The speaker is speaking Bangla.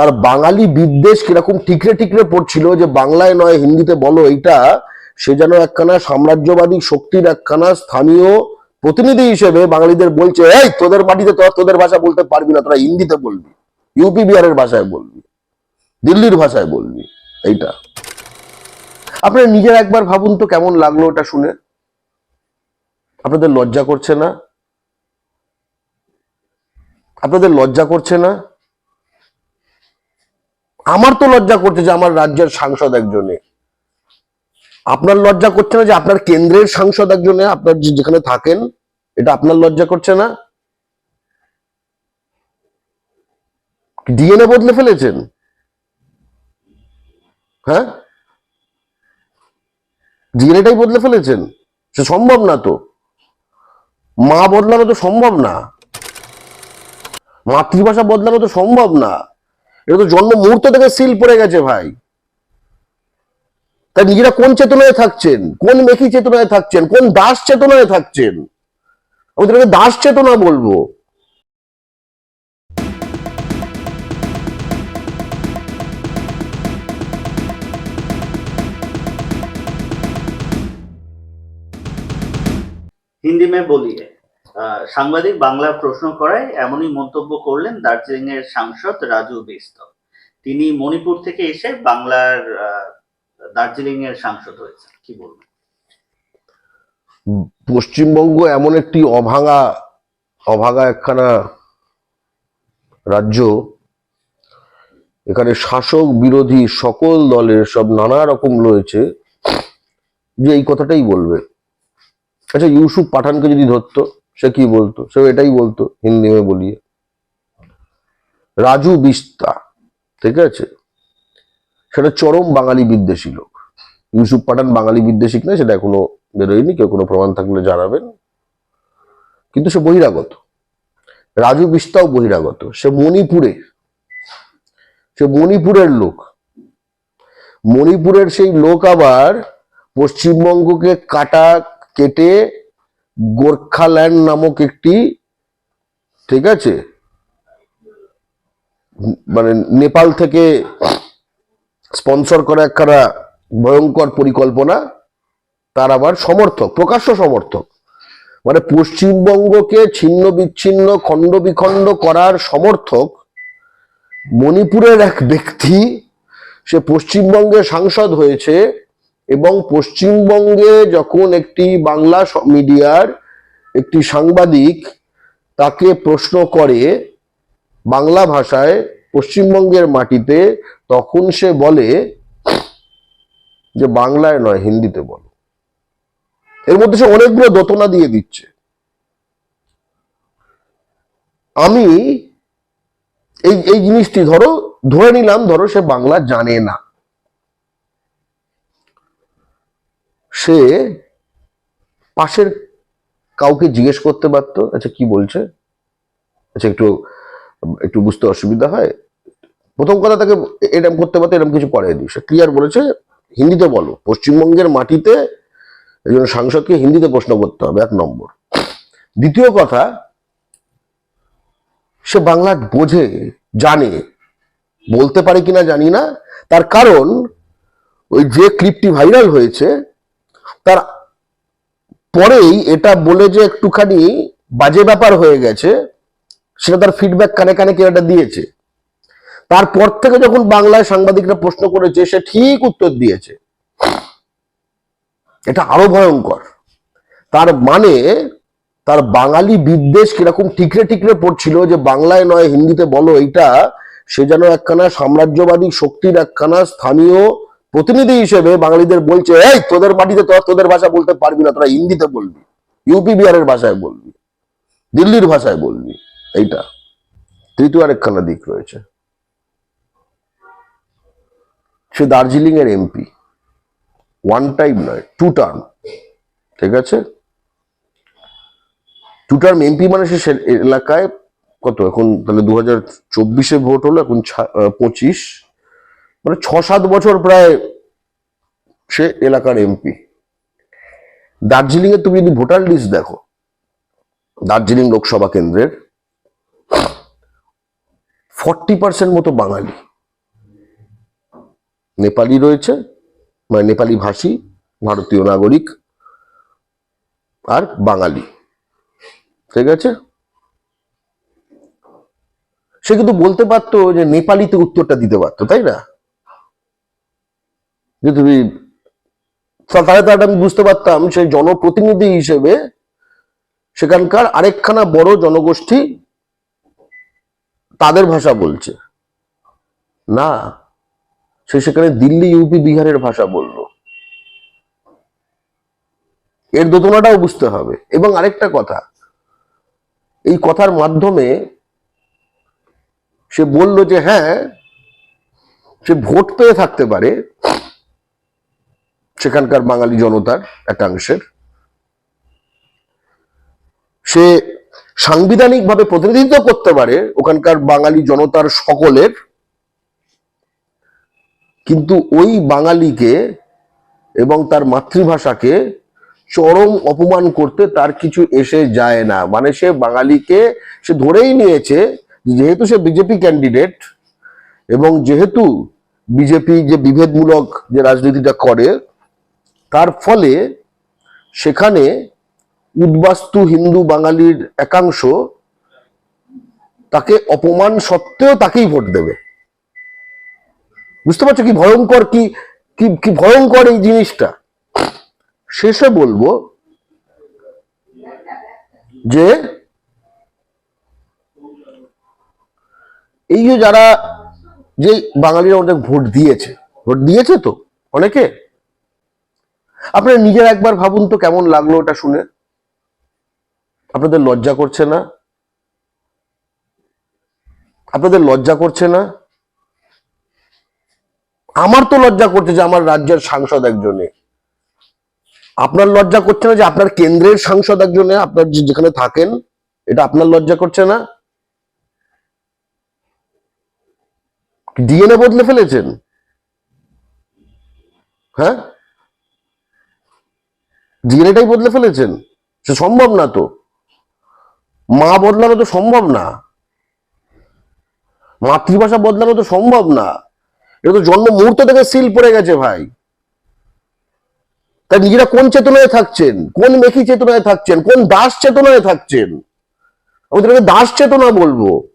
তার বাঙালি বিদ্বেষ কীরকম ঠিকরে ঠিকরে পড়ছিল যে বাংলায় নয়, হিন্দিতে বলো, এইটা সে যেন একখানা সাম্রাজ্যবাদী শক্তির একখানা স্থানীয় প্রতিনিধি হিসেবে বাঙালিদের বলছে, এই, তোদের মাটিতে তোরা তোদের ভাষা বলতে পারবি না, তোরা হিন্দিতে বলবি ইউপি বিহারের ভাষায় বলবি, দিল্লির ভাষায় বলবি, এইটা। আপনারা নিজের একবার ভাবুন তো কেমন লাগল ওটা শুনে। আপনাদের লজ্জা করছে না? আপনাদের লজ্জা করছে না? আমার তো লজ্জা করছে যে আমার রাজ্যের সাংসদ একজনে। আপনার লজ্জা করছে না যে আপনার কেন্দ্রের সাংসদ একজনে আপনার যেখানে থাকেন, এটা আপনার লজ্জা করছে না? ডিএনএ বদলে ফেলেছেন? হ্যাঁ? ডিএনএটাই বদলে ফেলেছেন? সে সম্ভব না তো। মা বদলানো তো সম্ভব না। মাতৃভাষা বদলানো তো সম্ভব না। এটা তো জন্ম মুহূর্ত থেকে সিল পড়ে গেছে ভাই। তা নিজেরা কোন চেতনায় থাকছেন? কোন মেকি চেতনায় থাকছেন? কোন দাস চেতনায় থাকছেন? আমি তোমাকে দাস চেতনা বলব। মে বলিয়ে। আহ, সাংবাদিক বাংলা প্রশ্ন করায় এমনই মন্তব্য করলেন দার্জিলিং এর সাংসদ রাজু বিস্ত তিনি মণিপুর থেকে এসে বাংলার দার্জিলিং এর সাংসদ হয়েছেন। কি বলবেন? পশ্চিমবঙ্গ এমন একটি অভাঙা অভাগা একখানা রাজ্য, এখানে শাসক বিরোধী সকল দলের সব নানা রকম রয়েছে, যে এই কথাটাই বলবে। আচ্ছা ইউসুফ পাঠানকে যদি ধরতো সে কি বলতো? সে এটাই বলতো, হিন্দি মে বলিয়ে। রাজু বিস্তা, ঠিক আছে? সেটা চরম বাঙালি বিদ্বেষী লোক। ইউসুফ পাঠান বাঙালি বিদ্বেষী কিনা সেটা এখনও বেরোয়নি, কেউ কোনো প্রমাণ থাকলে জানাবেন। কিন্তু সে বহিরাগত। রাজু বিস্তাও বহিরাগত। সে মণিপুরে সে মণিপুরের লোক। মণিপুরের সেই লোক আবার পশ্চিমবঙ্গকে কাটা, কেটে গোর্খাল্যান্ড নামক একটি, ঠিক আছে? মানে নেপাল থেকে স্পন্সর করা একখানা ভয়ঙ্কর পরিকল্পনা, তার আবার সমর্থক, প্রকাশ্য সমর্থক। মানে পশ্চিমবঙ্গকে ছিন্ন বিচ্ছিন্ন, খণ্ড বিখণ্ড করার সমর্থক মণিপুরের এক ব্যক্তি, সে পশ্চিমবঙ্গে সাংসদ হয়েছে এবং পশ্চিমবঙ্গে যখন একটি বাংলা মিডিয়ার একটি সাংবাদিক তাকে প্রশ্ন করে বাংলা ভাষায় পশ্চিমবঙ্গের মাটিতে, তখন সে বলে যে বাংলায় নয়, হিন্দিতে বলো। এর মধ্যে সে অনেকগুলো দোতনা দিয়ে দিচ্ছে। আমি এই এই জিনিসটি ধরো, ধরে নিলাম, ধরো সে বাংলা জানে না। সে পাশের কাউকে জিজ্ঞেস করতে পারতো আচ্ছা কি বলছে? আচ্ছা একটু একটু বুঝতে অসুবিধা হয়। প্রথম কথা তাকে এরকম করতে পারতো এরকম কিছু করে দিই সে ক্লিয়ার বলেছে, হিন্দিতে বলো, পশ্চিমবঙ্গের মাটিতে একজন সাংসদকে হিন্দিতে প্রশ্ন করতে হবে, এক নম্বর। দ্বিতীয় কথা, সে বাংলা বোঝে, জানে, বলতে পারে কিনা জানি না, তার কারণ ওই যে ক্লিপটি ভাইরাল হয়েছে তার পরেই এটা বলে যে একটুখানি বাজে ব্যাপার হয়ে গেছে, সেটা তার ফিডব্যাক কানে কানে কেউ একটা দিয়েছে। তারপর থেকে যখন বাংলায় সাংবাদিকরা প্রশ্ন করেছে, সে ঠিক উত্তর দিয়েছে। এটা আরও ভয়ঙ্কর। তার মানে তার বাঙালি বিদ্বেষ কীরকম ঠিকরে ঠিকরে পড়ছিল যে বাংলায় নয়, হিন্দিতে বলো, এইটা সে যেন একখানা সাম্রাজ্যবাদী শক্তির একখানা স্থানীয় প্রতিনিধি হিসেবে বাঙালিদের বলছে, এই, তোদের মাটিতে তোরা তোদের ভাষা বলতে পারবি না, তোরা হিন্দিতে বলবি ইউপি বিহারের ভাষায় বলবি, দিল্লির ভাষায় বলবি। এইটা। তৃতীয় আরেকখানা দিক রয়েছে। সে দার্জিলিং এর এমপি ওয়ান টাইম নয় টু টার্ম ঠিক আছে? টু টার্ম এমপি মানে সে এলাকায় কত? এখন তাহলে দু হাজার চব্বিশে ভোট হলো, এখন পঁচিশ। মানে ছ সাত বছর প্রায় সে এলাকার এমপি। দার্জিলিং এর তুমি যদি ভোটার লিস্ট দেখো, দার্জিলিং লোকসভা কেন্দ্রের, ফর্টি পার্সেন্ট মতো বাঙালি নেপালি রয়েছে মানে নেপালি ভাষী, ভারতীয় নাগরিক আর বাঙালি। ঠিক আছে? সে কিন্তু বলতে পারতো যে নেপালিতে উত্তরটা দিতে পারতো, তাই না? যে তুমি তাহলে তাহলে আমি বুঝতে পারতাম সেই জনপ্রতিনিধি হিসেবে সেখানকার আরেকখানা বড় জনগোষ্ঠী তাদের ভাষা বলছে। না, সে সেখানে দিল্লি, ইউপি, বিহারের ভাষা বলল। এর দোতনাটাও বুঝতে হবে। এবং আরেকটা কথা, এই কথার মাধ্যমে সে বলল যে হ্যাঁ সে ভোট পেয়ে থাকতে পারে সেখানকার বাঙালি জনতার একাংশের সে সাংবিধানিকভাবে প্রতিনিধিত্ব করতে পারে ওখানকার বাঙালি জনতার সকলের, কিন্তু ওই বাঙালিকে এবং তার মাতৃভাষাকে চরম অপমান করতে তার কিছু এসে যায় না। মানে সে বাঙালিকে, সে ধরেই নিয়েছে যেহেতু সে বিজেপি ক্যান্ডিডেট এবং যেহেতু বিজেপি যে বিভেদমূলক যে রাজনীতিটা করে তার ফলে সেখানে উদ্বাস্তু হিন্দু বাঙালির একাংশ তাকে অপমান সত্ত্বেও তাকেই ভোট দেবে। বুঝতে পারছ কি ভয়ঙ্কর কি কি ভয়ঙ্কর এই জিনিসটা? শেষে বলব যে এই যে যারা, যে বাঙালিরা ওদের ভোট দিয়েছে ভোট দিয়েছে তো অনেকে? আপনারা নিজের একবার ভাবুন তো কেমন লাগল ওটা শুনে। আপনাদের লজ্জা করছে না? আপনাদের লজ্জা করছে না? আমার তো লজ্জা করছে যে আমার রাজ্যের সাংসদ একজনে। আপনার লজ্জা করছে না যে আপনার কেন্দ্রের সাংসদ একজনে আপনার যেখানে থাকেন, এটা আপনার লজ্জা করছে না? ডিএনএ বদলে ফেলেছেন? হ্যাঁ? ডিএনএটাই বদলে ফেলেছেন? সে সম্ভব না তো। মা বদলানো তো সম্ভব না। মাতৃভাষা বদলানো তো সম্ভব না। এটা তো জন্ম মুহূর্ত থেকে সিল পড়ে গেছে ভাই। তাই নিজেরা কোন চেতনায় থাকছেন? কোন মেকি চেতনায় থাকছেন? কোন দাস চেতনায় থাকছেন? আমি তাদেরকে দাস চেতনা বলব।